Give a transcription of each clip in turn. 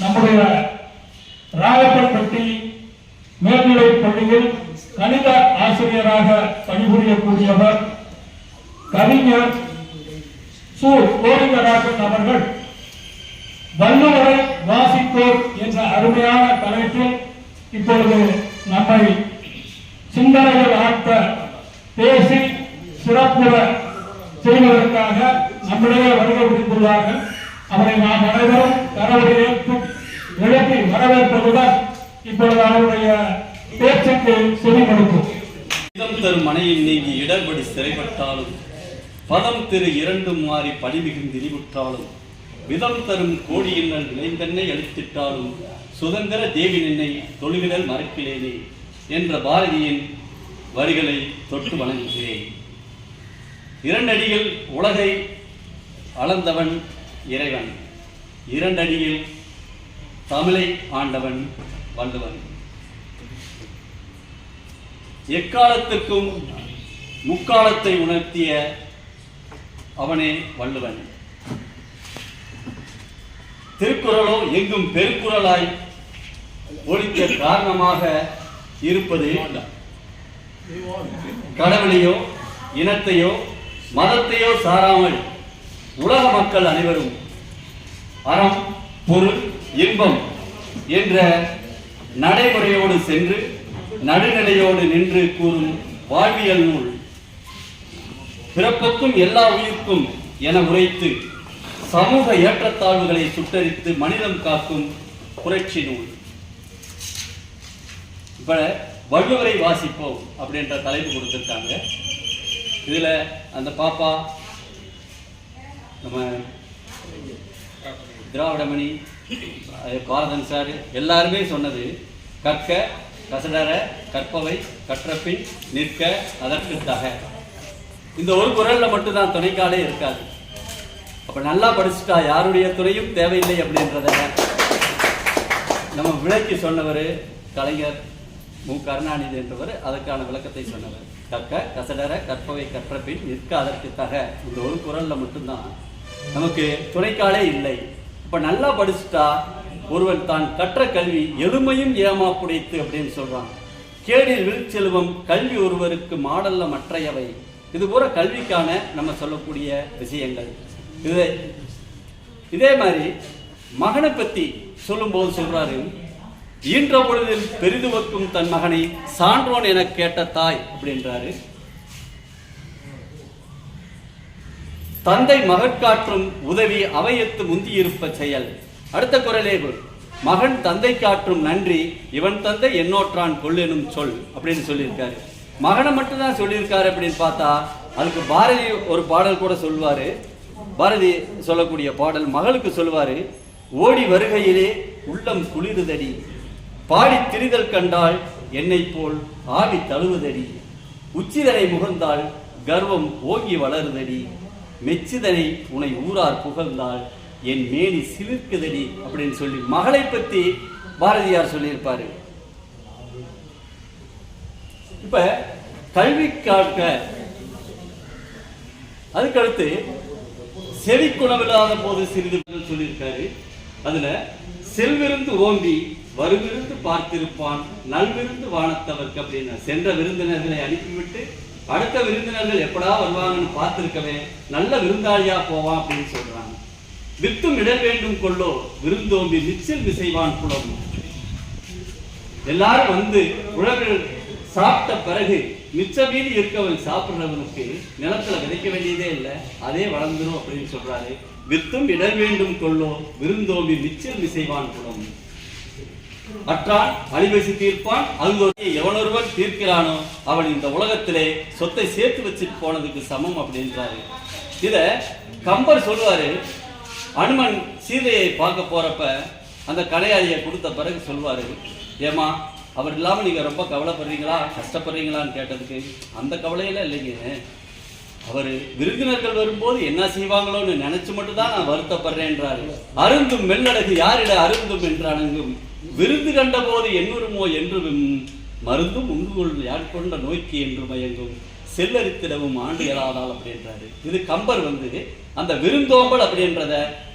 நம்முடைய ராயப்பன்பட்டி மேல்நிலைப் பள்ளியில் கணித ஆசிரியராக பணிபுரியக்கூடியவர் கவிஞர் சு. கோவிந்தராஜன் அவர்கள் வள்ளுவரை வாசிப்போர் என்ற அருமையான தலைப்பில் இப்பொழுது நம்மை சிந்தனைகள் ஆட்ட பேசி சிறப்புற செய்வதற்காக நம்மிடையே வருகை புரிந்துள்ளார்கள். அவரை நாம் அனைவரும் கரவடி ஏற்று எழுப்பி வரவேற்பதுடன் இப்பொழுது அவருடைய பேச்சுக்கு செவிமடுப்போம் இதம் தரும் மனையில் நீங்கி இடர்படி சிறைப்பட்டாலும் பதம் திரு இரண்டும் மாறி படிமிகும் திரிவுற்றாலும் விதம் தரும் கோடி கோடியினல் விளைந்தென்னை அளித்திட்டாலும் சுதந்திர தேவி நின்னை தொழுகிடல் மறக்கிலேனே என்ற பாரதியின் வரிகளை தொட்டு வணங்குகிறேன். இரண்டடியில் உலகை அளந்தவன் இறைவன். இரண்டடியில் தமிழை ஆண்டவன் வள்ளுவன் எக்காலத்துக்கும் முக்காலத்தை உணர்த்திய அவனே வள்ளுவன். திருக்குறளோ எங்கும் பெருக்குறளாய் ஒழிக்க காரணமாக இருப்பது கடவுளையோ இனத்தையோ மதத்தையோ சாராமல் உலக மக்கள் அனைவரும் அறம் பொருள் இன்பம் என்ற நடைமுறையோடு சென்று நடுநிலையோடு நின்று கூறும் வாழ்வியல் நூல். பிறப்புக்கும் எல்லா உயிர்க்கும் என உரைத்து சமூக ஏற்றத்தாழ்வுகளை சுட்டரித்து மனிதம் காக்கும் புரட்சி நூல். இப்ப வள்ளுவரை வாசிப்போம் அப்படின்ற தலைப்பு கொடுத்துருக்காங்க. இதுல அந்த பாப்பா நம்ம திராவிடமணி பாரதன் சார் எல்லாருமே சொன்னது கற்க கசடர கற்பவை கற்றப்பின் நிற்க அதற்கு தக இந்த ஒரு குரலில் மட்டும்தான் துணைக்காலே இருக்காது. அப்போ நல்லா படிச்சுட்டா யாருடைய துணையும் தேவையில்லை அப்படின்றத நம்ம விளக்கி சொன்னவர் கலைஞர் மு கருணாநிதி என்றவர் அதற்கான விளக்கத்தை சொன்னவர். கற்க கசடர கற்பவை கற்றபின் நிற்க அதற்கு தக. இந்த ஒரு குரல்ல மட்டும்தான். நமக்கு துணைக்காலே இல்லை. இப்ப நல்லா படிச்சுட்டா ஒருவன் தான் கற்ற கல்வி எளிமையும் ஏமாப்புடைத்து அப்படின்னு சொல்றான் கேடில் விழுச்செல்வம் கல்வி ஒருவருக்கு மாடல்ல மற்றையவை. இது பூரா கல்விக்கான நம்ம சொல்லக்கூடிய விஷயங்கள். இது இதே மாதிரி மகனை பத்தி சொல்லும்போது சொல்றாரு. ஈன்ற பொழுதில் பெரிதுவக்கும் தன் மகனை சான்றோன் என கேட்ட தாய் அப்படின்றாரு. தந்தை மகட்காற்றும் உதவி அவையத்து முந்தியிருப்ப செயல். அடுத்த குரலே மகன் தந்தை காற்றும் நன்றி இவன் தந்தை என்னோற்றான் கொள்ளெனும் சொல் அப்படின்னு சொல்லியிருக்காரு. மகனை மட்டும்தான் சொல்லியிருக்காரு அப்படின்னு பார்த்தா அதுக்கு பாரதி ஒரு பாடல் கூட சொல்வாரு பாரதி சொல்லக்கூடிய பாடல் மகளுக்கு சொல்வாரு ஓடி வருகையிலே உள்ளம் குளிருதடி பாடி திரிதல் கண்டால் என்னை போல் ஆவி தழுவுதடி. உச்சிதனை முகந்தால் கர்வம் ஓங்கி வளருதடி. மெச்சிதனை உனை ஊரார் புகழ்ந்தால் என் மேனி சிலிர்க்குதடி அப்படின்னு சொல்லி மகளை பத்தி பாரதியார் சொல்லியிருப்பாரு. இப்ப கல்வி காக்க அதுக்கடுத்து குணமில்லாத போது சிறிது சொல்லியிருக்காரு. அதுல செல்விருந்து ஓம்பி வருவிருந்து பார்த்திருப்பான் நல்விருந்து வானத்தவர்க்கு அப்படின்னு. சென்ற விருந்தினர்களை அனுப்பிவிட்டு அடுத்த விருந்தினர்கள் எப்படா வருவாங்கன்னு பார்த்திருக்கவே நல்ல விருந்தாளியா போவான் அப்படின்னு சொல்றாங்க. வித்தும் இடர் வேண்டும் கொள்ளோ விருந்தோம்பி நிச்சல் விசைவான் புலம் எல்லாரும் வந்து உழவு சாப்பிட்ட பிறகு மிச்ச மீதி இருக்கவன் சாப்பிடுறவனுக்கு நிலத்துல விதைக்க வேண்டியதே இல்லை அதே வளர்ந்துரும் அப்படின்னு சொல்றாரு. வித்தும் இடர் வேண்டும் கொள்ளோ விருந்தோம்பி நிச்சல் மிசைவான் குணம். அற்றான் அழிவசி தீர்ப்பான் அது எவனொருவன் தீர்க்கிறானோ அவன் இந்த உலகத்திலே சொத்தை சேர்த்து வச்சுட்டு போனதுக்கு சமம் அப்படின்றாரு. இத கம்பர் சொல்லுவாரு. அனுமன் சீதையை பார்க்க போறப்ப அந்த கடையாளியை கொடுத்த பிறகு சொல்வாரு ஏமா அவர் இல்லாமல் நீங்க ரொம்ப கவலைப்படுறீங்களா? கஷ்டப்படுறீங்களான்னு கேட்டதுக்கு அந்த கவலையெல்லாம் இல்லைங்க. அவர் விருந்தினர்கள் வரும்போது என்ன செய்வாங்களோன்னு நினைச்சு மட்டும்தான் நான் நான் வருத்தப்படுறேன்றாரு அருந்தும் மெல்லடகு யாரிட அருந்தும் என்றானங்கும். விருந்து கண்ட போது எண்ணுருமோ என்று மருந்தும் உங்குள் கொள் யாட்கொண்ட நோய்க்கு என்று மயங்கும். செல்லரித்திடவும் ஆண்டு எழாதால் அப்படின்றாரு இது கம்பர் வந்து அந்த விருந்தோம்பல் அப்படின்றத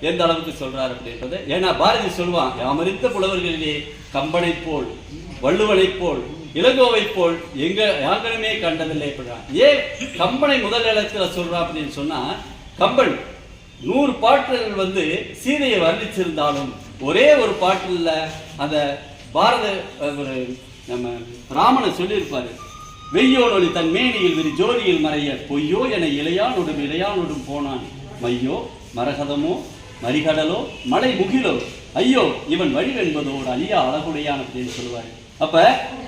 எந்த அளவுக்கு சொல்றாரு அப்படின்றத ஏன்னா பாரதி சொல்லுவான் யாமறிந்த புலவர்களிலே கம்பனை போல் வள்ளுவனைப் போல் இளங்கோவைப் போல் எங்க யாருமே கண்டதில்லை அப்படின்றான் ஏன் கம்பனை முதல் இடத்துல சொல்றான் அப்படின்னு சொன்னா கம்பன் நூறு பாட்டுகள் வந்து சீதையை வர்ணிச்சிருந்தாலும் ஒரே ஒரு பாட்டில் அந்த பாரத ஒரு நம்ம ராமனை சொல்லியிருப்பாரு. வெய்யோனொளி தன் மேனியில் விரி ஜோதியில் மறைய பொய்யோ என இளையானோடும் இளையானோடும் போனான். மையோ மரகதமோ மரிகடலோ மலை முகிலோ ஐயோ இவன் வடிவென்பதோடு அழியா அழகுடையான் அப்படின்னு சொல்லுவாரு. அப்ப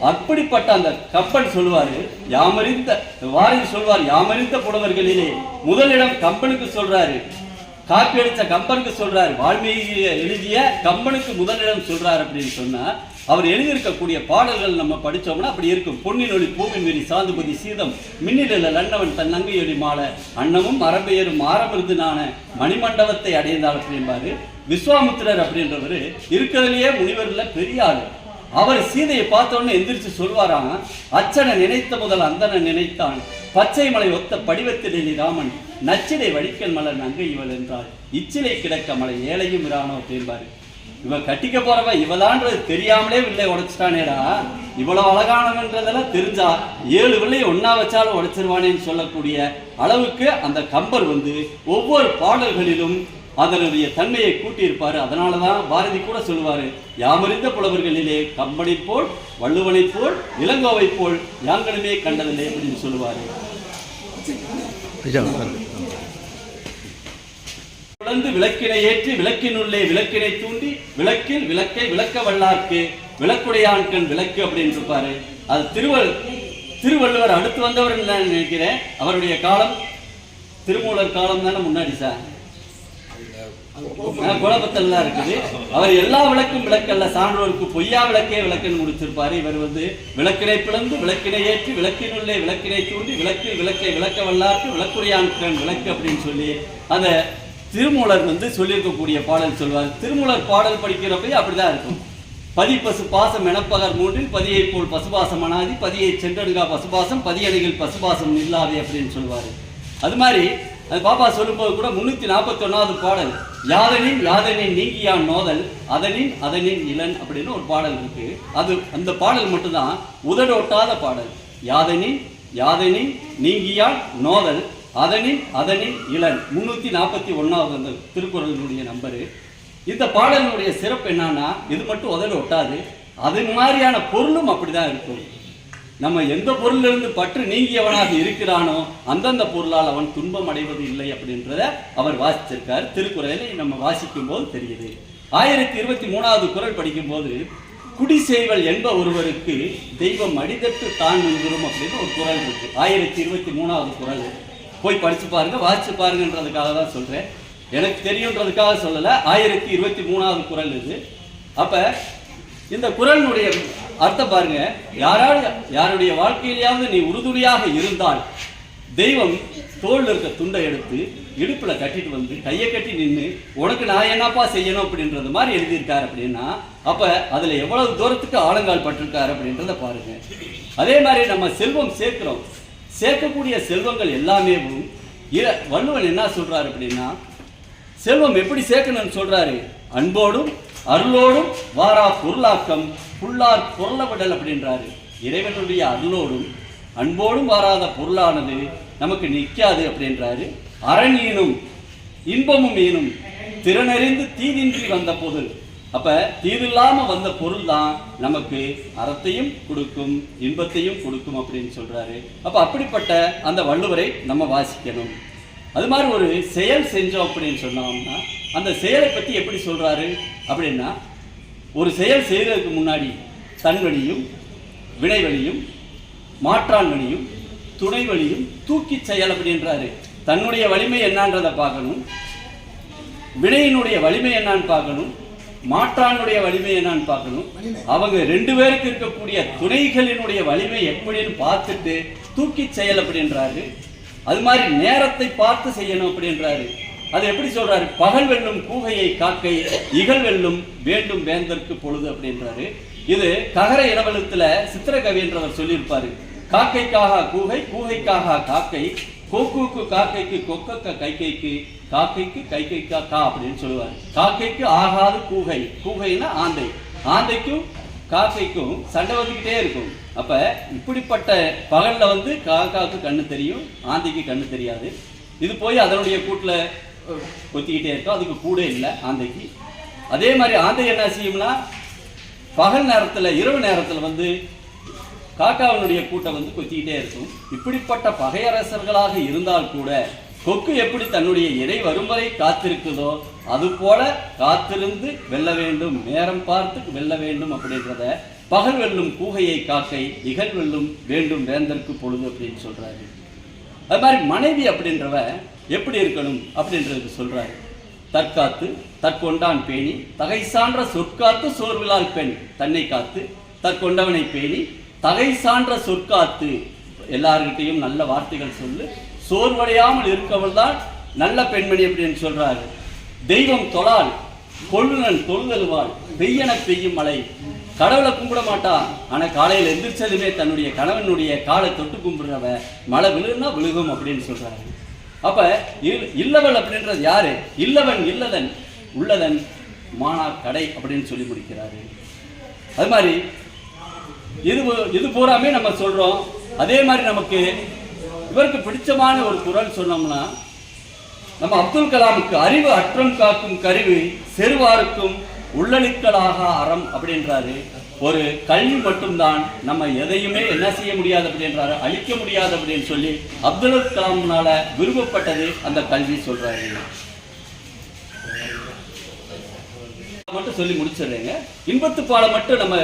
அப்படிப்பட்ட அந்த கப்பன் சொல்லுவாரு யாமறிந்த வாரில் சொல்வார் யாமறிந்த புலவர்களிலே முதலிடம் கம்பனுக்கு சொல்றாரு. காப்பி அடித்த கம்பனுக்கு சொல்றாரு. வால்மீகி எழுதிய கம்பனுக்கு முதலிடம் சொல்றாரு அப்படின்னு சொன்னா அவர் எழுதியிருக்கக்கூடிய பாடல்கள் நம்ம படித்தோம்னா அப்படி இருக்கும். பொன்னின் ஒளி பூவின் வெறி சாந்துபதி சீதம் மின்னில லன்னவன் தன் நங்கையொலி மாலை அன்னமும் மரபெயரும் ஆரம்பிருதுனான மணிமண்டபத்தை அடைந்தார் அப்படின்பாரு விஸ்வாமுத்திரர் அப்படின்றவர் இருக்கிறதுலேயே முனிவரில் பெரிய ஆளு. அவர் சீதையை பார்த்த எந்திரிச்சு சொல்வாராம் அச்சனை நினைத்த முதல் அந்தனை நினைத்தான். பச்சை மலை ஒத்த படிவத்திலே ராமன் நச்சிலை வடிக்கல் மலர் நங்கை இவள் என்றாள். இச்சிலை கிடக்க மலை ஏழையும் இராமோ அப்படின்பாரு இவன் கட்டிக்க போறவ இவளான்றது தெரியாமலே வில்லை உடைச்சிட்டானேடா. இவ்வளவு அழகானவன்றதெல்லாம் தெரிஞ்சா ஏழு வில்லை ஒன்னா வச்சாலும் உடைச்சிருவானேன்னு சொல்லக்கூடிய அளவுக்கு அந்த கம்பர் வந்து ஒவ்வொரு பாடல்களிலும் அதனுடைய தன்மையை கூட்டியிருப்பாரு. அதனால தான் பாரதி கூட சொல்லுவாரு யாமறிந்த புலவர்களிலே கம்பனைப் போல் வள்ளுவனைப் போல் இளங்கோவைப் போல் யாங்களுமே கண்டதில்லை அப்படின்னு சொல்லுவாரு. தொடர்ந்து விளக்கினை ஏற்றி விளக்கினுள்ளே விளக்கினை தூண்டி விளக்கில் விளக்கை விளக்க வல்லார்க்கு விளக்குடையான்கண் விளக்கு அப்படின்னு இருப்பாரு. அது திருவள் திருவள்ளுவர் அடுத்து வந்தவர் நான் நினைக்கிறேன்? அவருடைய காலம் திருமூலர் காலம் தானே முன்னாடி சார்? ஆஹ் இருக்குது. அவர் எல்லா விளக்கும் விளக்கல்ல சான்றோருக்கு பொய்யா விளக்கே விளக்குன்னு முடிச்சிருப்பாரு. இவர் வந்து விளக்கினை பிளந்து விளக்கினை ஏற்றி விளக்கினுள்ளே விளக்கினை தூண்டி விளக்கு விளக்கை விளக்க வல்லார்க்கு விளக்குடையான்கண் விளக்கு அப்படின்னு சொல்லி அந்த திருமூலர் வந்து சொல்லியிருக்கக்கூடிய பாடல் சொல்வார். திருமூலர் பாடல் படிக்கிறப்ப அப்படிதான் இருக்கும். பதி பசு பாசம் எனப்பகர் மூன்றில் பதியை போல் பசுபாசம் அனாதி பதியை சென்றடுகா பசுபாசம் பதியடைகள் பசுபாசம் இல்லாதே அப்படின்னு சொல்லுவாரு அது மாதிரி அது பாப்பா சொல்லும்போது கூட முன்னூத்தி நாற்பத்தி ஒன்னாவது பாடல் யாதனின் யாதனின் நீங்கியான் நோதல் அதனின் அதனின் இளன் அப்படின்னு ஒரு பாடல் இருக்கு. அது அந்த பாடல் மட்டும்தான் உதடொட்டாத பாடல். யாதனின் யாதனின் நீங்கியான் நோதல் அதனின் அதனின் இளன் முன்னூத்தி நாற்பத்தி ஒன்னாவது அந்த திருக்குறளினுடைய நம்பரு. இந்த பாடலினுடைய சிறப்பு என்னன்னா இது மட்டும் உதடு ஒட்டாது அது மாதிரியான பொருளும் அப்படிதான் இருக்கும். நம்ம எந்த பொருளிலிருந்து பற்று நீங்கியவனாக இருக்கிறானோ அந்தந்த பொருளால் அவன் துன்பம் அடைவது இல்லை அப்படின்றத அவர் வாசிச்சிருக்கார். திருக்குறளை நம்ம வாசிக்கும் போது தெரியுது. ஆயிரத்தி இருபத்தி மூணாவது குறள் படிக்கும்போது குடி செய்வல் என்ப ஒருவருக்கு தெய்வம் அடிதட்டு தான் முன்வரும் அப்படின்னு ஒரு குறள் இருக்கு. ஆயிரத்தி இருபத்தி மூணாவது குறள் போய் படிச்சு பாருங்க வாசிச்சு பாருங்கன்றதுக்காக தான் சொல்றேன். எனக்கு தெரியுன்றதுக்காக சொல்லலை ஆயிரத்தி இருபத்தி மூணாவது குறள் இது. அப்ப இந்த குறளினுடைய அர்த்தம் பாருங்க. யாராவது யாருடைய வாழ்க்கையிலேயாவது நீ உறுதுணையாக இருந்தால் தெய்வம் தோல் இருக்க துண்டை எடுத்து இடுப்புல கட்டிட்டு வந்து கையை கட்டி நின்று உனக்கு நான் என்னப்பா செய்யணும்? அப்படின்றது மாதிரி எழுதியிருக்காரு அப்படின்னா அப்ப அதுல எவ்வளவு தூரத்துக்கு ஆலங்கால் பட்டிருக்காரு அப்படின்றத பாருங்க. அதே மாதிரி நம்ம செல்வம் சேர்க்கிறோம். சேர்க்கக்கூடிய செல்வங்கள் எல்லாமே இர- வள்ளுவன் என்ன சொல்றாரு அப்படின்னா செல்வம் எப்படி சேர்க்கணும்னு சொல்றாரு? அன்போடும் அருளோடும் வாரா பொருளாக்கம் புல்லார் பொருளவிடல் அப்படின்றாரு. இறைவனுடைய அருளோடும் அன்போடும் வாராத பொருளானது நமக்கு நிற்காது அப்படின்றாரு. அரண் ஈனும் இன்பமும் ஈனும் திறனறிந்து தீதின்றி வந்த பொருள். அப்ப தீதில்லாம வந்த பொருள் தான் நமக்கு அறத்தையும் கொடுக்கும் இன்பத்தையும் கொடுக்கும் அப்படின்னு சொல்றாரு. அப்ப அப்படிப்பட்ட அந்த வள்ளுவரை நம்ம வாசிக்கணும். அது மாதிரி ஒரு செயல் செஞ்சோம் அப்படின்னு சொன்னோம்னா அந்த செயலை பத்தி எப்படி சொல்றாரு? அப்படின்னா ஒரு செயல் செய்யறதுக்கு முன்னாடி தன்வழியும் வினைவழியும் மாற்றான் வழியும் துணை வழியும் தூக்கி செயல் அப்படின்றாரு தன்னுடைய வலிமை என்னன்றதை பார்க்கணும். வினையினுடைய வலிமை என்னன்னு பார்க்கணும். மாற்றானுடைய வலிமை என்னன்னு பார்க்கணும். அவங்க ரெண்டு பேருக்கு இருக்கக்கூடிய துணைகளினுடைய வலிமை எப்படின்னு பார்த்துட்டு தூக்கி செயல் அப்படின்றாரு அது மாதிரி நேரத்தை பார்த்து செய்யணும் அப்படின்றாரு அது எப்படி சொல்றாரு? பகல் வெல்லும் கூகையை காக்கை இகல் வெல்லும் வேண்டும் வேந்தற்கு பொழுது அப்படின்றாரு. இது ககர இனவலத்துல சித்திரகவி என்றவர் சொல்லியிருப்பாரு. காக்கைக்காக கூகை கூகைக்காக காக்கை கொக்குக்கு காக்கைக்கு கொக்கக்க கைக்கைக்கு காக்கைக்கு கைக்கைக்கா கா அப்படின்னு சொல்லுவார். காக்கைக்கு ஆகாது கூகை. கூகைன்னா ஆந்தை. ஆந்தைக்கும் காக்கைக்கும் சண்டை வந்துக்கிட்டே இருக்கும். அப்ப இப்படிப்பட்ட பகல்ல வந்து காக்காவுக்கு கண்ணு தெரியும் ஆந்தைக்கு கண்ணு தெரியாது. இது போய் அதனுடைய கூட்டுல கொத்திக்கிட்டே இருக்கும் அதுக்கு கூட இல்லை ஆந்தைக்கு. அதே மாதிரி ஆந்தை என்ன செய்யும்னா பகல் நேரத்தில் இரவு நேரத்தில் வந்து காக்காவினுடைய கூட்டம் வந்து கொத்திக்கிட்டே இருக்கும். இப்படிப்பட்ட பகையரசர்களாக இருந்தால் கூட கொக்கு எப்படி தன்னுடைய இறை வரும் வரை காத்திருக்குதோ அதுபோல காத்திருந்து வெல்ல வேண்டும் நேரம் பார்த்து வெல்ல வேண்டும் அப்படின்றத பகல் வெல்லும் கூகையை காக்கை இகல் வெல்லும் வேண்டும் வேந்தற்கு பொழுது அப்படின்னு சொல்றாரு. அது மாதிரி மனைவி அப்படின்றவ எப்படி இருக்கணும் அப்படின்றது சொல்கிறார் தற்காத்து தற்கொண்டான் பேணி தகை சான்ற சொற்காத்து சோர்விலால் பெண் தன்னை காத்து தற்கொண்டவனை பேணி தகை சான்ற சொற்காத்து. எல்லார்கிட்டையும் நல்ல வார்த்தைகள் சொல்லு. சோர்வடையாமல் இருக்கவள் தான் நல்ல பெண்மணி அப்படின்னு சொல்றாரு. தெய்வம் தொழால் கொள்ளுனன் தொழுதல்வாள் பெய்யன பெய்யும் மழை. கடவுளை கும்பிட மாட்டான். ஆனால் காலையில் எந்திரிச்சதுமே தன்னுடைய கணவனுடைய காலை தொட்டு கும்பிடுறவ மழை விழுன்னா விழுகும் அப்படின்னு சொல்றாரு. அப்ப இல்- அப்படின்றது யாரு? இல்லவன் இல்லதன் உள்ளதன் மானா கடை அப்படின்னு சொல்லி முடிக்கிறாரு. அது மாதிரி இது இது பூராமே நம்ம சொல்றோம். அதே மாதிரி நமக்கு இவருக்கு பிடிச்சமான ஒரு குரல் சொன்னோம்னா நம்ம அப்துல் கலாமுக்கு அறிவு அற்றம் காக்கும் கருவி செருவாருக்கும் உள்ளளிக்கலாக அறம் அப்படின்றாரு. ஒரு கல்வி மட்டும்தான் நம்ம எதையுமே என்ன செய்ய முடியாது அப்படின்றாரு அழிக்க முடியாது அப்படின்னு சொல்லி அப்துல் கலாம்னால விரும்பப்பட்டது அந்த கல்வி சொல்றாரு. மட்டும் சொல்லி முடிச்சிடுறேங்க. இன்பத்து பாலை மட்டும் நம்ம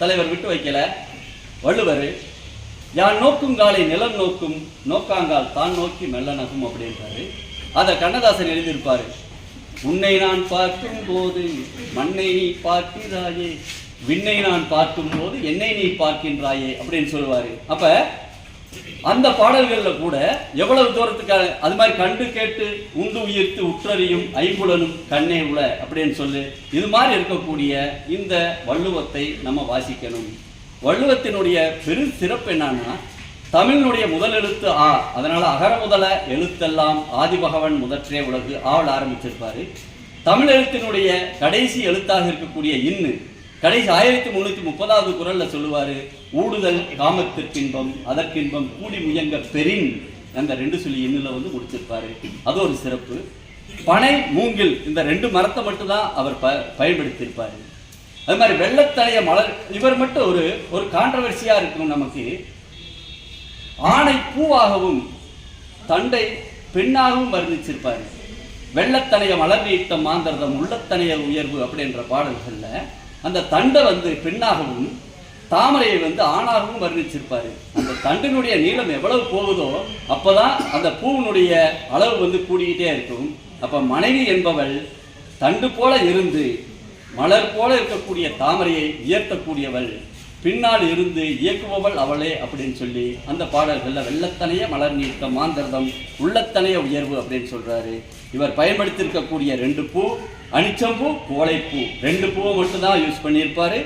தலைவர் விட்டு வைக்கல. வள்ளுவர் யான் நோக்கும் காலை நிலம் நோக்கும் நோக்காங்கால் தான் நோக்கி மெல்ல நகும் அப்படின்றாரு. அதை கண்ணதாசன் எழுதியிருப்பாரு. உன்னை நான் பார்க்கும் போது மண்ணை நீ பார்க்கிறாயே விண்ணை நான் பார்க்கும் போது என்னை நீ பார்க்கின்றாயே அப்படின்னு சொல்லுவாரு. அப்ப அந்த பாடல்களில் கூட எவ்வளவு தூரத்துக்கு அது மாதிரி கண்டு கேட்டு உண்டு உயிர்த்து உற்றறியும் ஐம்புலனும் கண்ணே உள அப்படின்னு சொல்லு. இது மாதிரி இருக்கக்கூடிய இந்த வள்ளுவத்தை நம்ம வாசிக்கணும். வள்ளுவத்தினுடைய பெரு சிறப்பு என்னன்னா தமிழினுடைய முதல் எழுத்து ஆ. அதனால அகர முதல எழுத்தெல்லாம் ஆதிபகவன் முதற்றே உலகு ஆவல் ஆரம்பிச்சிருப்பாரு. தமிழ் எழுத்தினுடைய கடைசி எழுத்தாக இருக்கக்கூடிய இன்னு. கடைசி ஆயிரத்தி முன்னூத்தி முப்பதாவது குரல்ல சொல்லுவாரு ஊடுதல் காமத்திற்கின்பம் அதற்கின்பம் கூடி முயங்க பெரின் அந்த ரெண்டு சொல்லி இன்னுல வந்து முடிச்சிருப்பாரு. அது ஒரு சிறப்பு. பனை மூங்கில் இந்த ரெண்டு மரத்தை மட்டும்தான் அவர் ப பயன்படுத்தியிருப்பாரு. அது மாதிரி வெள்ளத்தலைய மலர் இவர் மட்டும் ஒரு ஒரு கான்ட்ரவர்சியா இருக்கும் நமக்கு. ஆணை பூவாகவும் தண்டை பெண்ணாகவும் வர்ணிச்சிருப்பாரு. வெள்ளத்தனைய மலர் நீட்டம் மாந்திரதம் உள்ளத்தனைய உயர்வு அப்படின்ற பாடல்கள்ல அந்த தண்டை வந்து பெண்ணாகவும் தாமரையை வந்து ஆணாகவும் வர்ணிச்சிருப்பாரு. அந்த தண்டினுடைய நீளம் எவ்வளவு போகுதோ அப்போதான் அந்த பூவினுடைய அளவு வந்து கூடிக்கிட்டே இருக்கும். அப்போ மனைவி என்பவள் தண்டு போல இருந்து மலர் போல இருக்கக்கூடிய தாமரையை உயர்த்தக்கூடியவள் பின்னால் இருந்து இயக்குபவள் அவளே அப்படின்னு சொல்லி அந்த பாடல்களில் வெள்ளத்தனைய மலர் நீட்டம் மாந்திரதம் உள்ளத்தனைய உயர்வு அப்படின்னு சொல்றாரு. இவர் பயன்படுத்தியிருக்கக்கூடிய ரெண்டு பூ அனிச்சம்பூ கோழைப்பூ ரெண்டு பூவை மட்டும்தான் யூஸ் பண்ணியிருப்பாரு.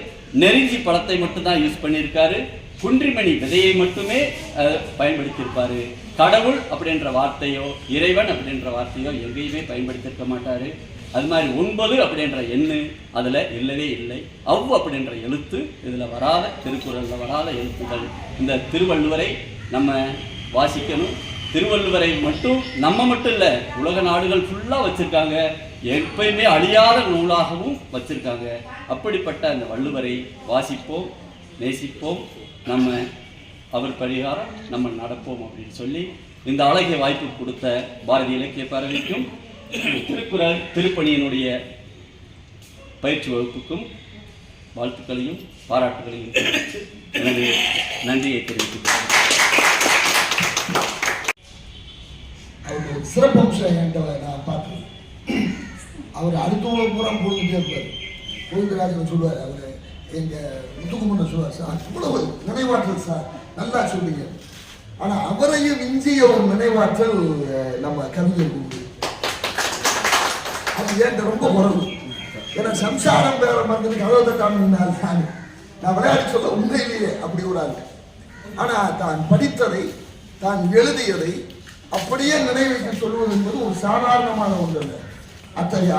நெருஞ்சி பழத்தை மட்டும்தான் யூஸ் பண்ணியிருக்காரு. குன்றிமணி விதையை மட்டுமே பயன்படுத்தியிருப்பார் பயன்படுத்தியிருப்பாரு. கடவுள் அப்படின்ற வார்த்தையோ இறைவன் அப்படின்ற வார்த்தையோ எங்கேயுமே பயன்படுத்தியிருக்க மாட்டாரு. அது மாதிரி ஒன்பது அப்படின்ற எண்ணு அதில் இல்லவே இல்லை. அவ் அப்படின்ற எழுத்து இதில் வராத திருக்குறளில் வராத எழுத்துக்கள். இந்த திருவள்ளுவரை நம்ம வாசிக்கணும். திருவள்ளுவரை மட்டும் நம்ம மட்டும் இல்லை உலக நாடுகள் ஃபுல்லாக வச்சுருக்காங்க. எப்பயுமே அழியாத நூலாகவும் வச்சிருக்காங்க அப்படிப்பட்ட அந்த வள்ளுவரை வாசிப்போம் நேசிப்போம் நம்ம அவர் பரிகாரம் நம்ம நடப்போம் அப்படின்னு சொல்லி இந்த அழகிய வாய்ப்பு கொடுத்த பாரதிய இலக்கிய பறவைக்கும் திருக்குறள் திருப்பணியினுடைய பயிற்சி வகுப்புக்கும் வாழ்த்துக்களையும் பாராட்டுகளையும் எனது நன்றியை தெரிவித்துக் கொள்கிறேன். சிறப்பம்சம் நான் பார்த்தேன் அவர் அடுத்தவங்க பூரா புரிஞ்சுட்டே இருப்பார். கோவிந்தராஜன் சொல்லுவார் அவர் எங்கள் முத்துக்குமன் சொல்லுவார் சார் இவ்வளவு நினைவாற்றல் சார். நல்லா சொல்லுங்க ஆனால் அவரையும் மிஞ்சிய ஒரு நினைவாற்றல் நம்ம கவிஞர் உண்டு அது ஏன் ரொம்ப குறவு? ஏன்னா சம்சாரம் பேர மருந்து கதவை தட்டாமல் நான் நான் விளையாட்டு சொல்ல உண்மையிலேயே அப்படி ஒரு ஆள். ஆனா தான் படித்ததை தான் எழுதியதை அப்படியே நினைவைக்க சொல்வது என்பது ஒரு சாதாரணமான ஒன்றல்ல. அத்தகைய